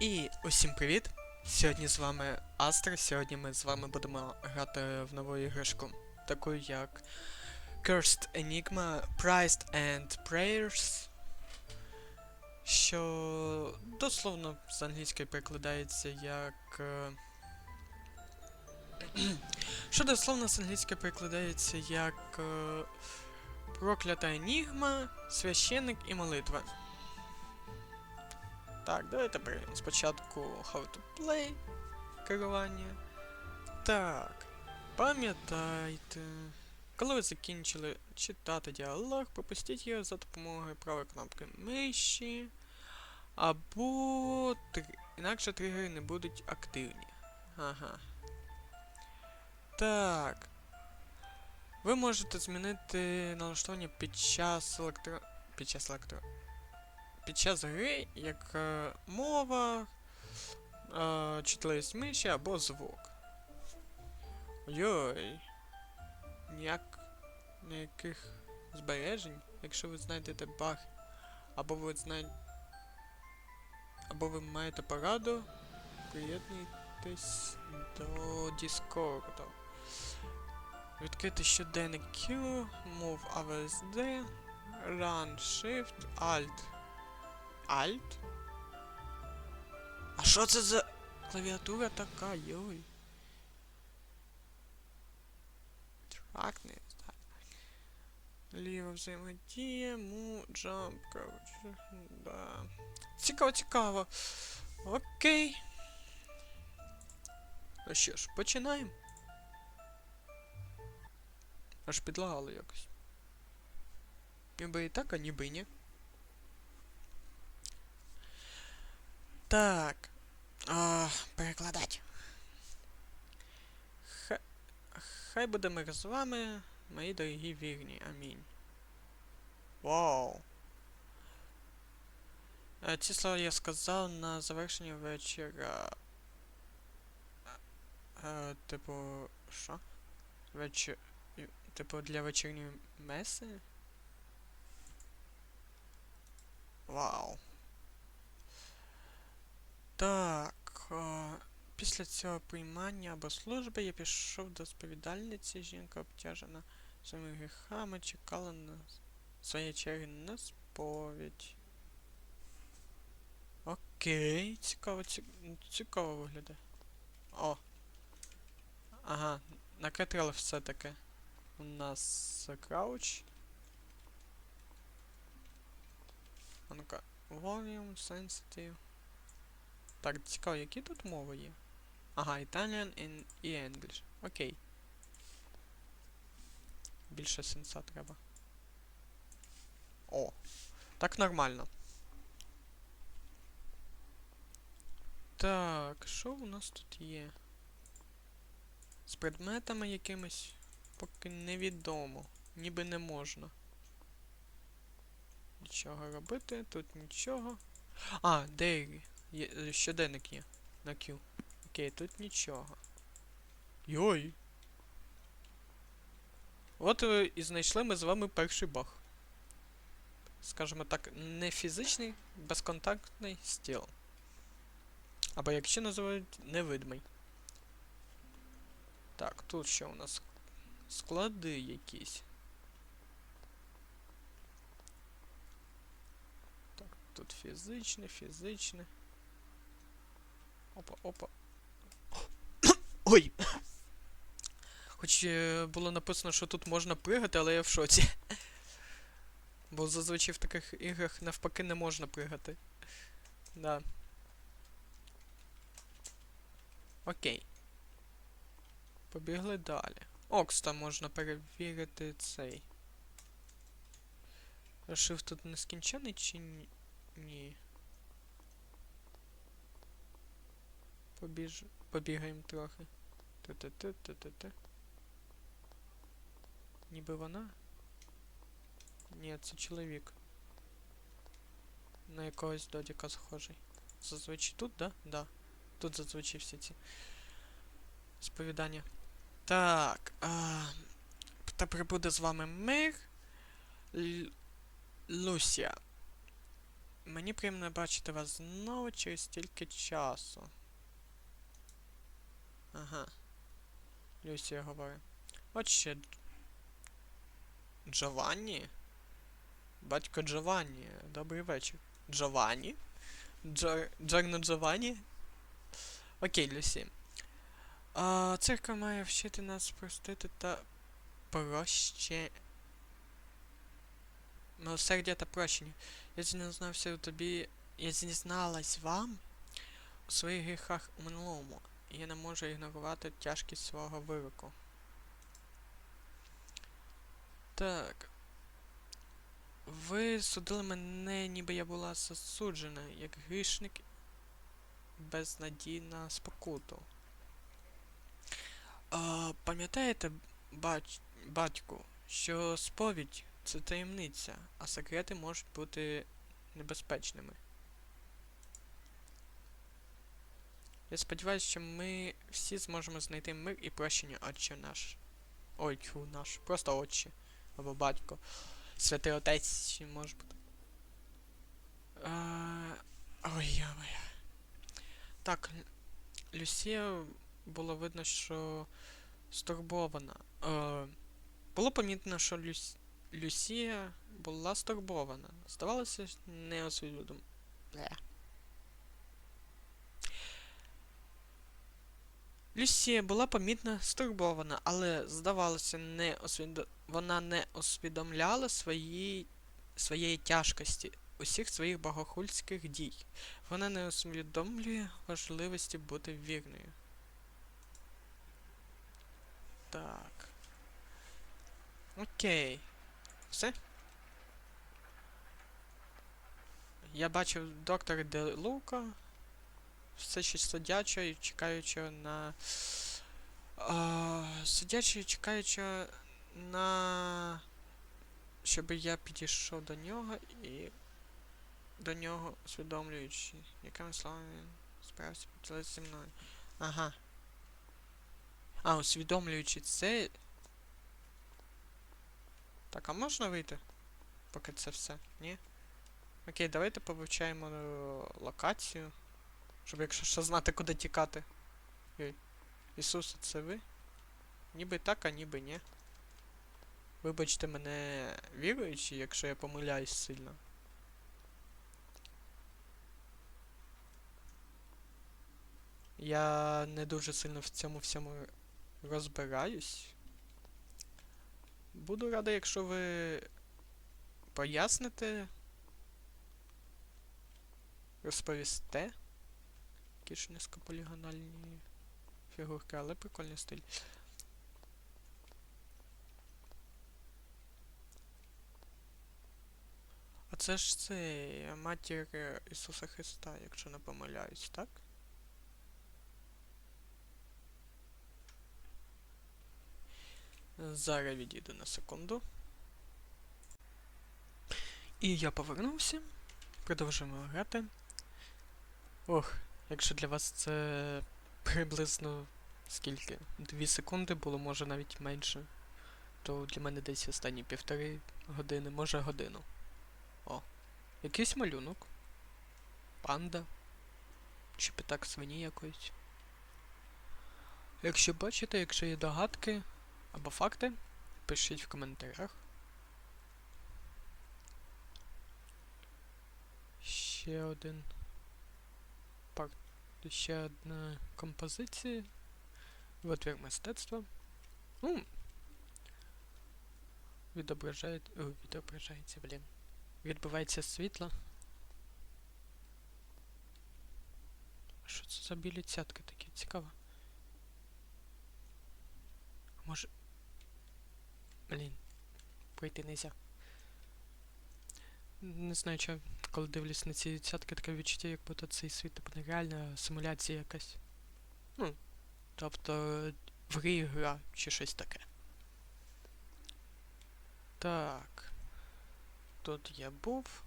І усім привіт! Сьогодні з вами Астер. Сьогодні ми з вами будемо грати в нову іграшку, таку як Cursed Enigma Priced and Prayers, що дословно з англійської перекладається як. е, що дословно з англійської перекладається як е, Проклята Енігма, священник і молитва. Так, давайте перейдемо спочатку How to Play керування. Так. Пам'ятайте. Коли ви закінчили читати діалог, пропустіть його за допомогою правої кнопки миші. Або три... інакше тригери не будуть активні. Ага. Так. Ви можете змінити налаштування під час електро... під час електро під час гри як е, мова, е, чутливість миші або звук. Йой. Ніяк ніяких збережень, якщо ви знайдете баг, або ви знаєте. Або ви маєте пораду, приєднуйтесь до Discord. Відкрити щоденник Q, Move AVSD, Run Shift, Alt. Alt? А що це за клавіатура така, йой? Трак не знаю. Ліва взаємодія, му, jump, коротше, да. Цікаво, цікаво. Окей. Ну що ж, починаємо. Аж підлагало якось. Ніби і так, а ніби і ні. Так. А, перекладать. Хай, буде мир з вами, мої дорогі вірні. Амінь. Вау. Е, Ці слова я сказав на завершенні вечора. Е, типу, що? Вечір. Типу для вечірньої меси? Вау. Так. Після цього приймання або служби я пішов до сповідальниці. Жінка обтяжена своїми гріхами, чекала на своєї черги на сповідь. Окей, цікаво, цікаво виглядає. О. Ага, накатрило все-таки. У нас крауч. А ну-ка. Volume, sensitive. Так, цікаво, які тут мови є? Ага, Italian and і English. Окей. Більше сенса треба. О, так нормально. Так, що у нас тут є? З предметами якимись поки невідомо. Ніби не можна. Нічого робити, тут нічого. А, Дейрі. Є, е, щоденник є. На Q. Окей, тут нічого. Йой. От е, і знайшли ми з вами перший баг. Скажімо так, не фізичний, безконтактний стіл. Або як ще називають невидимий. Так, тут що у нас? Склади якісь. Так, тут фізичне, фізичне. Опа, опа. Ой! Хоч е, було написано, що тут можна пригати, але я в шоці. Бо зазвичай в таких іграх навпаки не можна пригати. Да. Окей. Побігли далі. Окста можна перевірити цей. Шифт тут нескінчений чи ні? Ні. Побіж... Побігаємо трохи. Т-т-т-т-т-т. Ніби вона? Ні, це чоловік. На якогось додіка схожий. Зазвичай тут, да? Да. Тут зазвичай всі ці сповідання. Так. А, тепер буде з вами мир. Л Лусія. Мені приємно бачити вас знову через стільки часу. Ага. Люсія говорить. От ще. Дж- Джованні? Батько Джованні. Добрий вечір. Джованні? Джор... Джорно Джованні? Окей, Люсі. А, церква має вчити нас простити та проще. Милосердя та прощення. Я зізнався у тобі. Я зізналась вам у своїх гріхах у минулому. Я не можу ігнорувати тяжкість свого вироку. Так. Ви судили мене, ніби я була засуджена, як грішник без на спокуту. А, пам'ятаєте, бач, батьку, що сповідь це таємниця, а секрети можуть бути небезпечними. Я сподіваюся, що ми всі зможемо знайти мир і прощення отче наш. Ой, тьфу, наш. Просто отче. Або батько. Святий отець може бути. А, ой, я моя. Так, Лю- Люсія було видно, що стурбована. Е, було помітно, що Люс... Люсія була стурбована. Здавалося, не освідом. Люсія була помітно стурбована, але, здавалося, не освідо... вона не усвідомляла свої... своєї тяжкості, усіх своїх богохульських дій. Вона не усвідомлює важливості бути вірною. Так. Окей. Все? Я бачив доктора Де Лука. Все ще сидячого і чекаючого на. А, сидячого і чекаючого на. Щоб я підійшов до нього і. До нього усвідомлюючи, якими словами він справився поділитися зі мною. Ага. А, усвідомлюючи це. Так, а можна вийти? Поки це все, ні? Окей, давайте повивчаємо е, локацію. Щоб якщо що знати, куди тікати. Ой. Ісусе, це ви? Ніби так, а ніби ні. Вибачте мене віруючи, якщо я помиляюсь сильно. Я не дуже сильно в цьому всьому розбираюсь. Буду радий, якщо ви поясните, розповісте. Які ж низькополігональні фігурки, але прикольний стиль. А це ж це матір Ісуса Христа, якщо не помиляюсь, так? Зараз відійду на секунду. І я повернувся. Продовжуємо грати. Ох, якщо для вас це приблизно скільки? Дві секунди було, може навіть менше. То для мене десь останні півтори години, може годину. О. Якийсь малюнок. Панда. Чи пітак свині якоїсь. Якщо бачите, якщо є догадки або факти, пишіть в коментарях. Ще один. Ще одна композиція. Витвір мистецтва. Ну. Відображає... Відображається, блін. Відбивається світло. Що це за білі цятки такі? Цікаво. Може. Блін. Пройти нельзя. Не знаю, чого, коли дивлюсь на ці цятки, таке відчуття, як будто цей світ типу нереальна симуляція якась. Ну, тобто в грі гра чи щось таке. Так. Тут я був.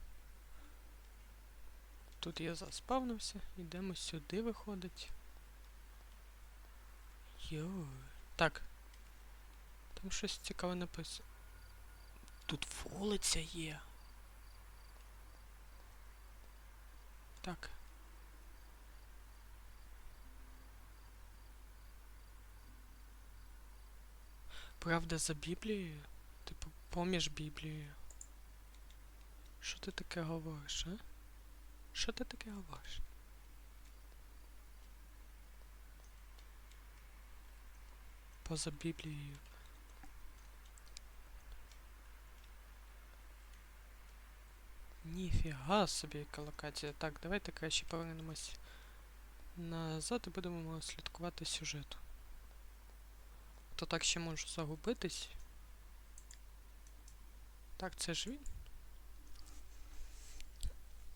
Тут я заспавнився. Йдемо сюди виходить. Йой. Так. Там щось цікаве написано. Тут вулиця є. Так. Правда за Біблією? Типу, поміж Біблією. Що ти таке говориш, а? Що ти таке говориш? Поза Біблією. Ніфіга собі яка локація. Так, давайте краще повернемось назад і будемо слідкувати сюжету. То так ще можу загубитись. Так, це ж він.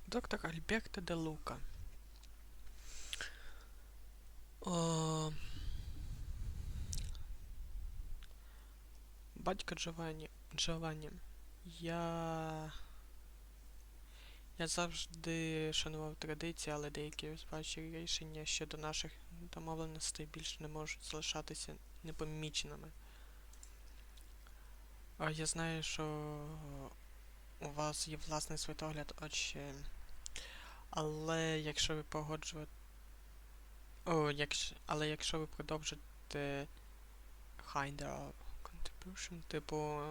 Доктор Альберто де Лука. О... Батько Джованні. Джованні. Я. Я завжди шанував традиції, але деякі ваші рішення щодо наших домовленостей більше не можуть залишатися непоміченими. А я знаю, що у вас є власний світогляд, отже. Але якщо ви погоджуєте. О, якщо... Але якщо ви продовжите kinda contribution, типу.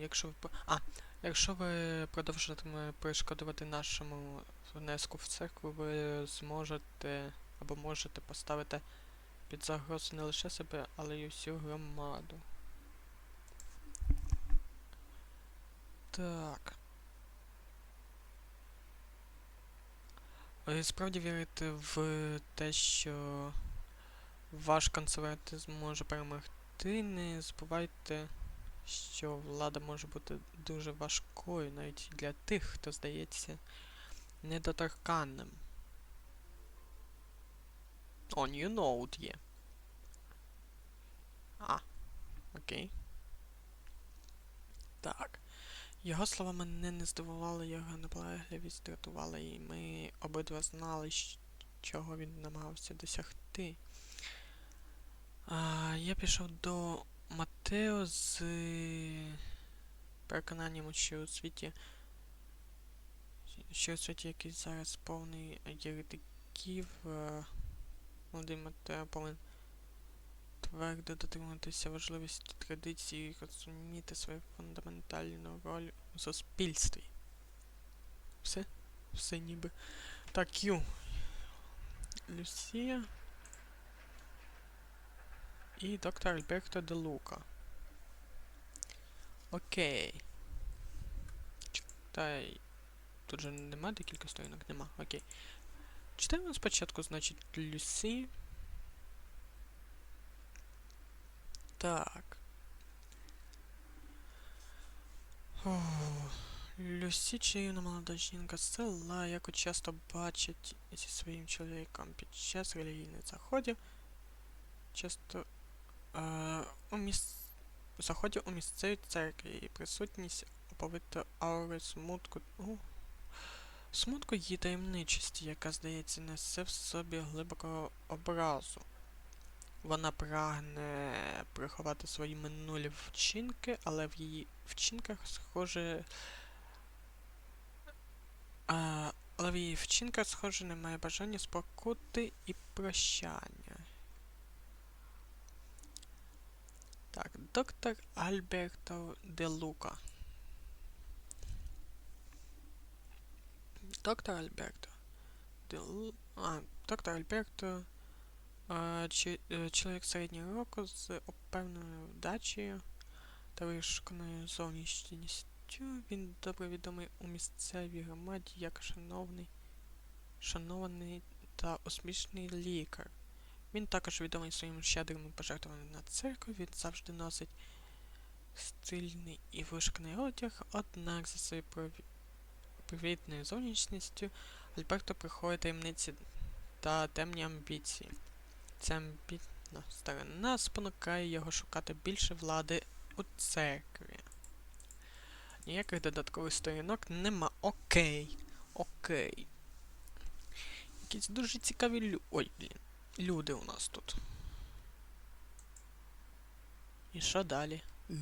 Якщо ви А, якщо ви продовжитиме перешкодувати нашому внеску в церкву, ви зможете або можете поставити під загрозу не лише себе, але й усю громаду. Так. Ви справді вірите в те, що ваш консерватизм може перемогти? Не забувайте, що влада може бути дуже важкою навіть для тих, хто здається недоторканним. О, new note є. А, окей. Так. Його слова мене не здивували, його наполегливість дратувала, і ми обидва знали, чого він намагався досягти. А, я пішов до Матео з переконанням, що у світі. Що у світі який зараз повний єретиків. е, Молодий Матео повинен твердо дотримуватися важливості традиції і розуміти свою фундаментальну роль у суспільстві. Все? Все ніби. Так, Ю. Люсія. І доктор Альберто де Лука. Окей. Читай. Тут же нема декілька сторінок, нема. Окей. Читаємо спочатку, значить, Люсі. Так. О, Люсі чарівна молода жінка з села, яку часто бачать зі своїм чоловіком під час релігійних заходів. Часто у міс... заходів у місцевій церкві і присутність оповита аури смутку. Смутку її таємничості, яка, здається, несе в собі глибокого образу. Вона прагне приховати свої минулі вчинки, але в її вчинках схоже. А, але в її вчинках, схоже, немає бажання спокути і прощання. Так, доктор Альберто де Лука. Доктор Альберто. Де Лу... А, доктор Альберто. Е, чоловік середнього року з опевненою вдачею та вишуканою зовнішністю. Він добре відомий у місцевій громаді як шановний, шанований та успішний лікар. Він також відомий своїм щедрими пожертвуваннями на церкву. Він завжди носить стильний і вишуканий одяг, однак за своєю привітною зовнішністю Альберто приховує таємниці та темні амбіції. Ця амбітна сторона спонукає його шукати більше влади у церкві. Ніяких додаткових сторінок нема. Окей. Окей. Якісь дуже цікаві лю... Ой, блін люди у нас тут. І що далі? Угу.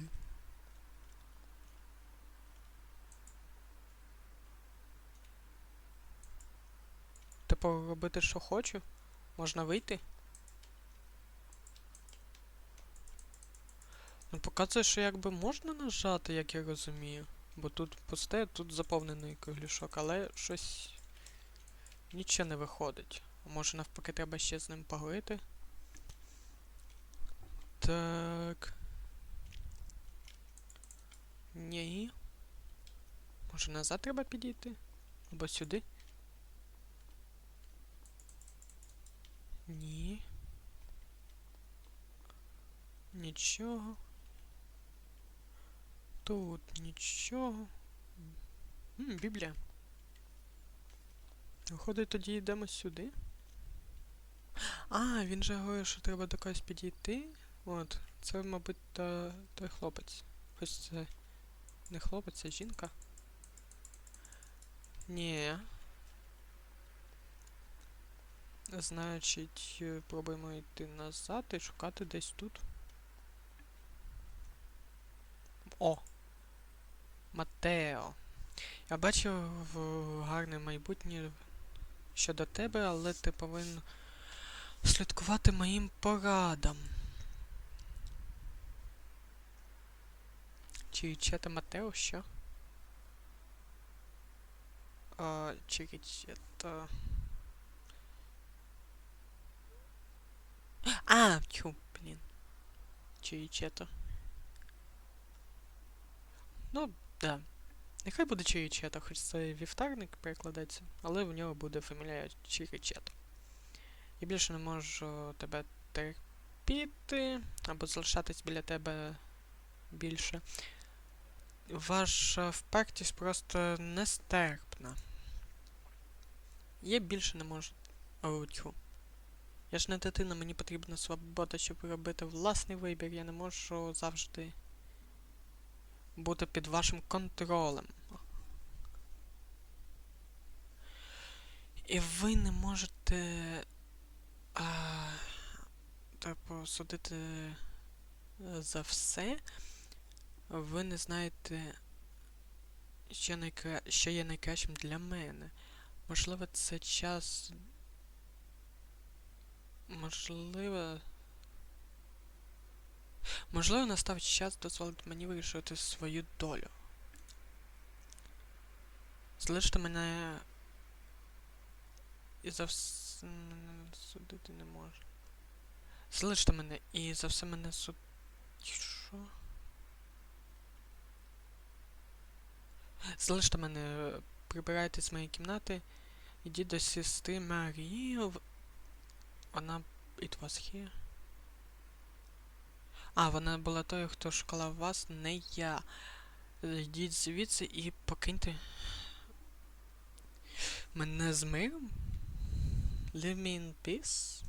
Типу робити, що хочу? Можна вийти? Ну, показує, що якби можна нажати, як я розумію. Бо тут пусте, тут заповнений кругляшок, але щось нічого не виходить. Може навпаки треба ще з ним поговорити. Так. Ні. Може назад треба підійти? Або сюди? Ні. Нічого. Тут нічого. М, Біблія. Виходить, тоді йдемо сюди. А, він же говорить, що треба до когось підійти. От, це, мабуть, та, той хлопець. Хоч це не хлопець, а жінка. Ні. Значить, е, пробуємо йти назад і шукати десь тут. О! Матео. Я бачив гарне майбутнє щодо тебе, але ти повинен слідкувати моїм порадам. Чи чета Матео, що? А, чета... А, тьфу, блін. Чи чета. Ну, да. Нехай буде Чирічета, хоч це вівтарник перекладеться, але в нього буде фамілія Чирічета. Я більше не можу тебе терпіти, або залишатись біля тебе більше. Ваша впертість просто нестерпна. Я більше не можу. О, тьфу. Я ж не дитина, мені потрібна свобода, щоб робити власний вибір. Я не можу завжди бути під вашим контролем. І ви не можете. А, типу, судити е, за все. Ви не знаєте, що, найкра... що є найкращим для мене. Можливо, це час. Можливо. Можливо, настав час дозволити мені вирішувати свою долю. Залиште мене. І за все судити не можу. Залиште мене і за все мене суд. Що? Залиште мене, прибирайте з моєї кімнати. Ідіть до сестри Марії. Вона. It was here. А, вона була тою, хто шукала вас, не я. Йдіть звідси і покиньте. Мене з миром? Leave me in peace?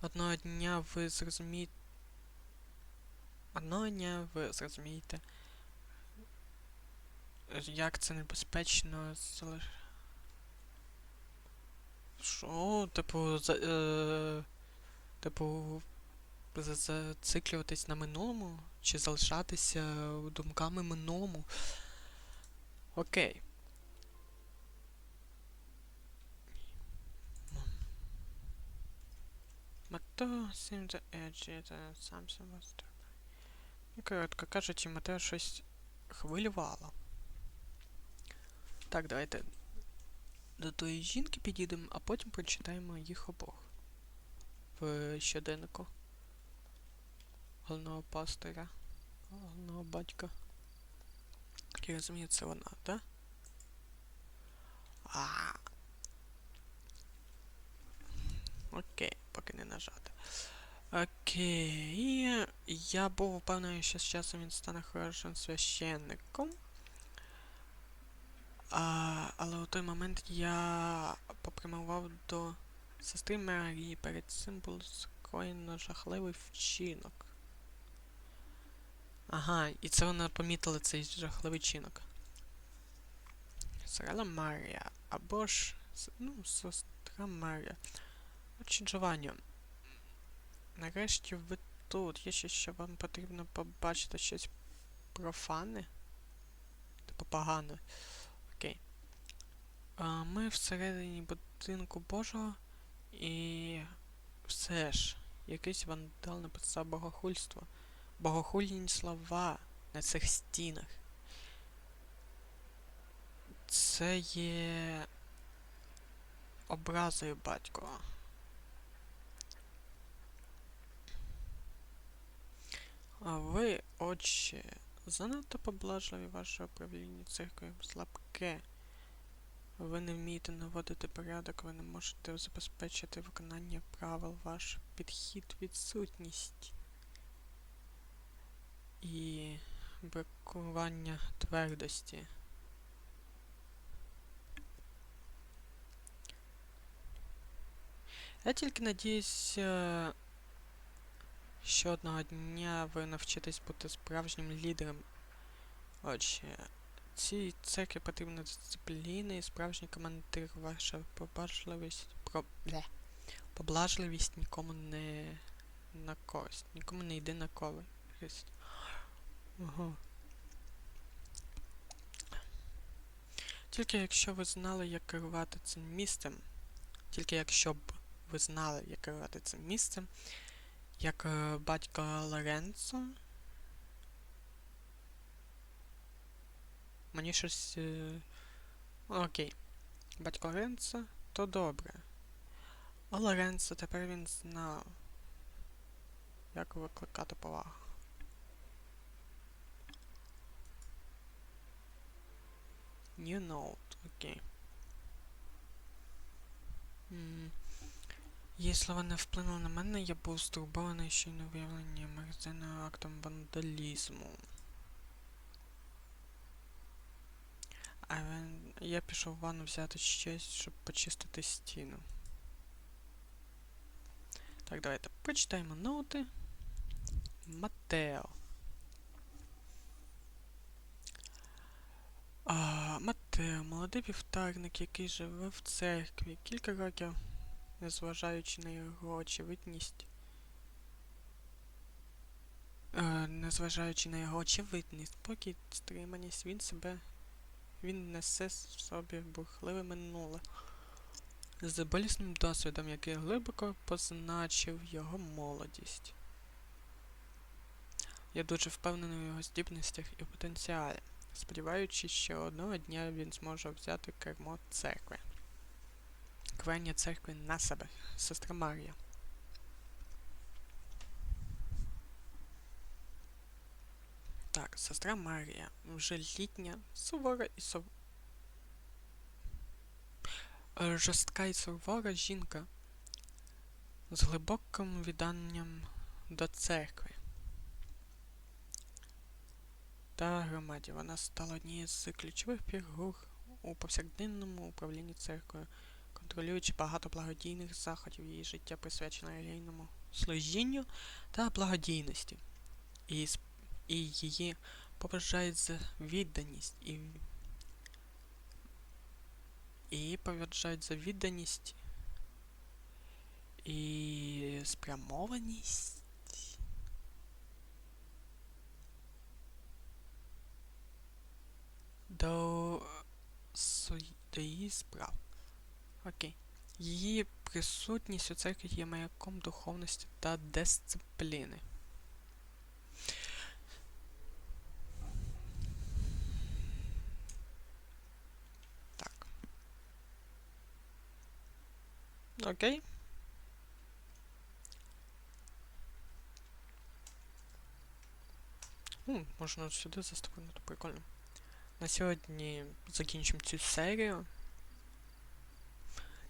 Одного дня ви зрозумієте. Одного дня ви зрозумієте. Як це небезпечно залиш... Що? Типу, за, е, типу, зациклюватись на минулому? Чи залишатися думками минулому? Окей. Мато seemed to edge and something was коротко кажучи, Матео щось хвилювало. Так, давайте до тої жінки підійдемо, а потім прочитаємо їх обох в щоденнику головного пастиря, головного батька. Як я розумію, це вона, так? А. Окей, поки не нажати. Окей. Я був впевнений, що з часом він стане хорошим священником. А, але у той момент я попрямував до сестри Марії. Перед цим було скоєно жахливий вчинок. Ага, і це вона помітила цей жахливий чинок. Сестра Марія. Або ж. Ну, сестра Марія. Отче Джованні. Нарешті ви тут. Є щось, що вам потрібно побачити щось профане? Типу погане. Окей. А ми всередині будинку Божого і все ж, якийсь вандал написав богохульство. Богохульні слова на цих стінах. Це є образою батькова. А ви, отче, занадто поблажливі ваше управління церквою слабке. Ви не вмієте наводити порядок, ви не можете забезпечити виконання правил, ваш підхід відсутність і бракування твердості. Я тільки надіюсь, е, що одного дня ви навчитесь бути справжнім лідером. Отже, цій церкві потрібна дисципліна і справжній командир. Ваша поблажливість. Про... Поблажливість нікому не на користь. Нікому не йде на користь. Ага. Тільки якщо ви знали, як керувати цим місцем, тільки якщо б ви знали, як керувати цим місцем, як е, батько Лоренцо, мені щось. Е... Окей. Батько Лоренцо, то добре. А Лоренцо тепер він знав, як викликати повагу. New note, окей. М, Якщо вони вплинули на мене, я був стурбований щойно виявленням мерзенного актом вандалізму. А я пішов в ванну взяти щось, щоб почистити стіну. Так, давайте прочитаємо ноти. Матео. А, Матео, молодий вівтарник, який живе в церкві кілька років, незважаючи на його очевидність. Е, незважаючи на його очевидність, спокій, стриманість, він себе. Він несе в собі бурхливе минуле. З болісним досвідом, який глибоко позначив його молодість. Я дуже впевнений у його здібностях і потенціалі сподіваючись, що одного дня він зможе взяти кермо церкви. Керування церкви на себе, сестра Марія. Так, сестра Марія, вже літня, сувора і сов... Е, Жорстка і сувора жінка з глибоким відданням до церкви та громаді. Вона стала однією з ключових фігур у повсякденному управлінні церквою, контролюючи багато благодійних заходів її життя присвячено релігійному служінню та благодійності. І, і її поважають за відданість і і поважають за відданість і спрямованість. до, до її справ. Окей. Її присутність у церкві є маяком духовності та дисципліни. Так. Окей. Ну, можна сюди застрибнути, прикольно. На сьогодні закінчимо цю серію.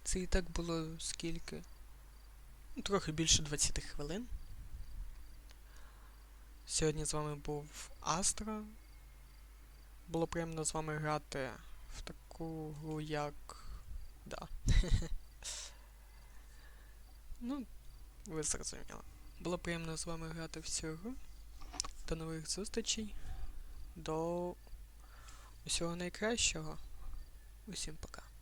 Це і так було скільки? Трохи більше 20 хвилин. Сьогодні з вами був Астра. Було приємно з вами грати в таку гру, як. Да. ну, ви зрозуміли. Було приємно з вами грати в цю гру. До нових зустрічей. До Усього найкращого. Усім пока.